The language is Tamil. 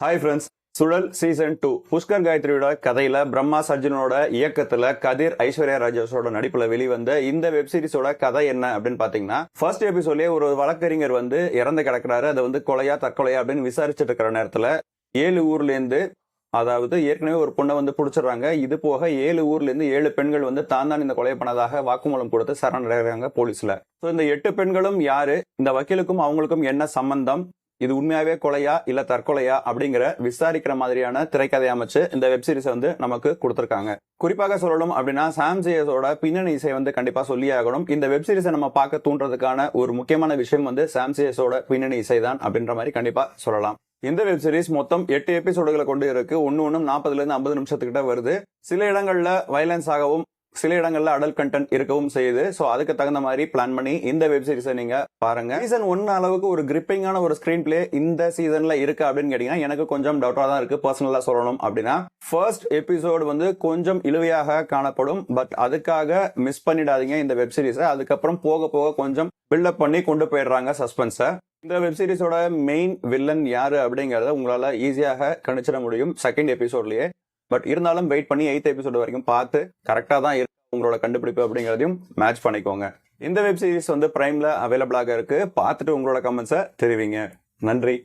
Hi friends Suzhal season two Pushkar காயத்ரியோட கதையில பிரம்மா சர்ஜுனோட இயக்கத்துல கதிர் ஐஸ்வர்யா ராஜேஷோட நடிப்புல வெளிவந்த இந்த வெப் சீரிஸோட கதை என்ன அப்படின்னு பாத்தீங்கன்னா ஃபர்ஸ்ட் எபிசோட்லயே ஒரு வழக்கறிஞர் வந்து இறந்து கிடக்குறாரு. அதை வந்து கொலையா தற்கொலையா அப்படின்னு விசாரிச்சுட்டு இருக்கிற நேரத்துல ஏழு ஊர்ல இருந்து அதாவது ஏற்கனவே ஒரு பொண்ணை வந்து பிடிச்சிடுறாங்க. இது போக ஏழு ஊர்ல இருந்து ஏழு பெண்கள் வந்து தான் தான் இந்த கொலை பண்ணதாக வாக்குமூலம் கொடுத்து சரணடைகிறாங்க போலீஸ்ல. ஸோ இந்த எட்டு பெண்களும் யாரு? இந்த வக்கீலுக்கும் அவங்களுக்கும் என்ன சம்பந்தம்? இது உண்மையாவே கொலையா இல்ல தற்கொலையா அப்படிங்கிற விசாரிக்கிற மாதிரியான திரைக்கதை அமைச்சு இந்த வெப்சீரிஸை வந்து நமக்கு கொடுத்திருக்காங்க. குறிப்பாக சொல்லணும் அப்படின்னா சாம்சியஸோட பின்னணி இசை வந்து கண்டிப்பா சொல்லியே ஆகணும். இந்த வெப்சீரிஸை நம்ம பார்க்க தூண்டுறதுக்கான ஒரு முக்கியமான விஷயம் வந்து சாம்சியஸோட பின்னணி இசை தான் அப்படின்ற மாதிரி கண்டிப்பா சொல்லலாம். இந்த வெப் சீரிஸ் மொத்தம் எட்டு எபிசோடுகளை கொண்டு இருக்கு. ஒன்னு ஒன்னும் நாற்பதுல இருந்து ஐம்பது நிமிஷத்துக்கிட்ட வருது. சில இடங்கள்ல வயலன்ஸ் ஆகவும் சில இடங்கள்ல அடல் கண்டென்ட் இருக்கவும் செய்யுது. ஸோ அதுக்கு தகுந்த மாதிரி பிளான் பண்ணி இந்த வெப் சீரிஸை நீங்க பாருங்க. சீசன் ஒன் அளவுக்கு ஒரு கிரிப்பிங்கான ஒரு ஸ்கிரீன் பிளே இந்த சீசன்ல இருக்கு அப்படின்னு கேட்டீங்கன்னா எனக்கு கொஞ்சம் டவுட்டா தான் இருக்கு. பர்சனலா சொல்லணும் அப்படின்னா ஃபர்ஸ்ட் எபிசோடு வந்து கொஞ்சம் இழுவையாக காணப்படும். பட் அதுக்காக மிஸ் பண்ணிடாதீங்க இந்த வெப் சீரிஸை அதுக்கப்புறம் போக போக கொஞ்சம் பில்டப் பண்ணி கொண்டு போயிடுறாங்க சஸ்பென்ஸை இந்த வெப் சீரிஸோட மெயின் வில்லன் யாரு அப்படிங்கறத உங்களால ஈஸியாக கணிச்சிட முடியும் செகண்ட் எபிசோட்லயே பட் இருந்தாலும் வெயிட் பண்ணி எயித் எபிசோடு வரைக்கும் பார்த்து கரெக்டாக தான் இருக்கு. உங்களோட கண்டுபிடிப்பு அப்படிங்கிறதையும் மேட்ச் பண்ணிக்கோங்க. இந்த வெப் சீரிஸ் வந்து பிரைம்ல அவைலபிளாக இருக்கு. பார்த்துட்டு உங்களோட கமெண்ட்ஸை தெரிவிங்க. நன்றி.